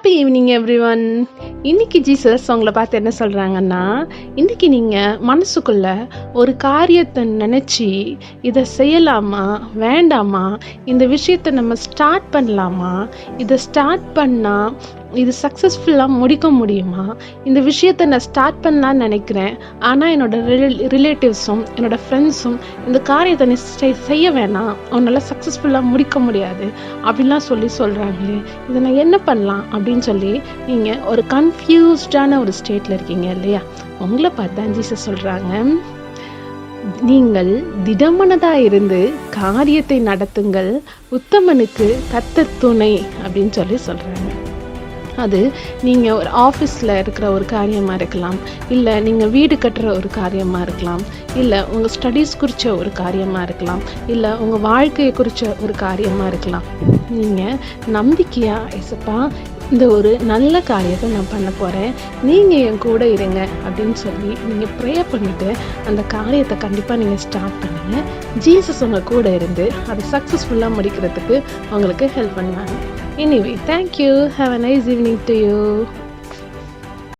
Happy evening everyone இன்னைக்கு Jesus உங்களை பார்த்து என்ன சொல்கிறாங்கன்னா இன்னைக்கு நீங்கள் மனசுக்குள்ள ஒரு காரியத்தை நினச்சி இதை செய்யலாமா வேண்டாமா இந்த விஷயத்தை நம்ம ஸ்டார்ட் பண்ணலாமா இதை ஸ்டார்ட் பண்ணால் இது சக்ஸஸ்ஃபுல்லாக முடிக்க முடியுமா இந்த விஷயத்தை நான் ஸ்டார்ட் பண்ணலான்னு நினைக்கிறேன். ஆனால் என்னோட ரிலேட்டிவ்ஸும் என்னோட ஃப்ரெண்ட்ஸும் இந்த காரியத்தை நீ செய்ய வேணாம். அவனால் சக்ஸஸ்ஃபுல்லாக முடிக்க முடியாது. அப்படின்லாம் சொல்லி சொல்கிறாங்களே இதை நான் என்ன பண்ணலாம்? அப்படின்னு சொல்லி நீங்கள் ஒரு கன்ஃபியூஸ்டான ஒரு ஸ்டேட்டில் இருக்கீங்க இல்லையா? உங்களை பார்த்தா ஜீசஸ் சொல்கிறாங்க நீங்கள் திடமனதா இருந்து காரியத்தை நடத்துங்கள். உத்தமனுக்கு கத்த துணை அப்படின்னு சொல்லி சொல்கிறாங்க அது நீங்கள் ஒரு ஆஃபீஸில் இருக்கிற ஒரு காரியமாக இருக்கலாம். இல்லை நீங்கள் வீடு கட்டுற ஒரு காரியமாக இருக்கலாம். இல்லை உங்கள் ஸ்டடீஸ் குறித்த ஒரு காரியமாக இருக்கலாம். இல்லை உங்கள் வாழ்க்கையை குறித்த ஒரு காரியமாக இருக்கலாம். நீங்கள் நம்பிக்கையாக இசப்பா இந்த ஒரு நல்ல காரியத்தை நான் பண்ண போகிறேன் நீங்கள் என் கூட இருங்க அப்படின்னு சொல்லி நீங்கள் ப்ரே பண்ணிவிட்டு அந்த காரியத்தை கண்டிப்பாக நீங்கள் ஸ்டார்ட் பண்ணுங்கள் ஜீசஸ் உங்கள் கூட இருந்து அதை சக்ஸஸ்ஃபுல்லாக முடிக்கிறதுக்கு உங்களுக்கு ஹெல்ப் பண்ணுவாங்க. Anyway, thank you. Have a nice evening to you.